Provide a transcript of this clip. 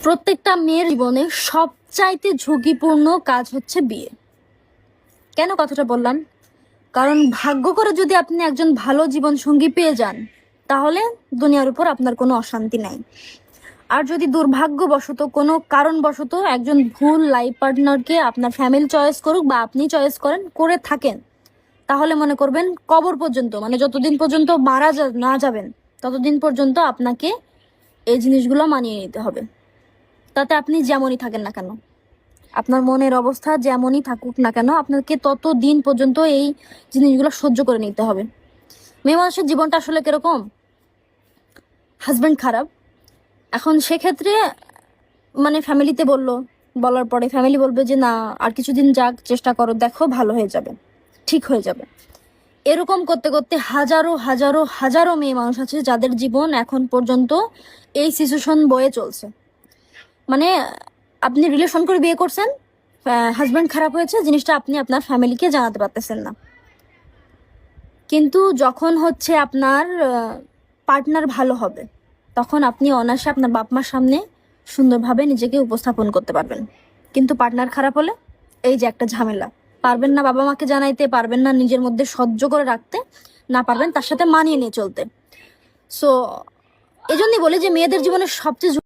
প্রত্যেকটা মেয়ের জীবনে সবচাইতে ঝুঁকিপূর্ণ কাজ হচ্ছে বিয়ে। কেন কথাটা বললাম? কারণ ভাগ্য করে যদি আপনি একজন ভালো জীবন সঙ্গী পেয়ে যান, তাহলে দুনিয়ার উপর আপনার কোনো অশান্তি নাই। আর যদি দুর্ভাগ্যবশত, কোনো কারণবশত একজন ভুল লাইফ পার্টনারকে আপনার ফ্যামিলি চয়েস করুক বা আপনি চয়েস করেন, করে থাকেন, তাহলে মনে করবেন কবর পর্যন্ত মানে যতদিন পর্যন্ত মারা না যাবেন, ততদিন পর্যন্ত আপনাকে এই জিনিসগুলো মানিয়ে নিতে হবে। তাতে আপনি যেমনই থাকেন না কেন? আপনার মনের অবস্থা যেমনই থাকুক না কেন, আপনাকে তত দিন পর্যন্ত এই জিনিসগুলো সহ্য করে নিতে হবে। মেয়ে মানুষের জীবনটা আসলে কীরকম? হাজব্যান্ড খারাপ। এখন সেক্ষেত্রে মানে ফ্যামিলিতে বলল, বলার পরে ফ্যামিলি বলবে যে, না, আর কিছুদিন যাক, চেষ্টা করো, দেখো, ভালো হয়ে যাবে, ঠিক হয়ে যাবে। এরকম করতে করতে হাজারো হাজারো হাজারো মেয়ে মানুষ আছে যাদের জীবন এখন পর্যন্ত এই সিচুয়েশন বয়ে চলছে। মানে আপনি রিলেশন করে বিয়ে করছেন হাজব্যান্ড খারাপ হয়েছে, জিনিসটা আপনি আপনার ফ্যামিলিকে জানাতে পারতেছেন না। কিন্তু যখন হচ্ছে আপনার পার্টনার ভালো হবে, তখন আপনি অনায়াসে আপনার বাপ মার সামনে সুন্দরভাবে নিজেকে উপস্থাপন করতে পারবেন। কিন্তু পার্টনার খারাপ হলে এই যে একটা ঝামেলা, পারবেন না বাবা মাকে জানাইতে, পারবেন না নিজের মধ্যে সহ্য করে রাখতে, না পারবেন তার সাথে মানিয়ে নিয়ে চলতে। সো এই জন্যই বলি যে মেয়েদের জীবনে সবচেয়ে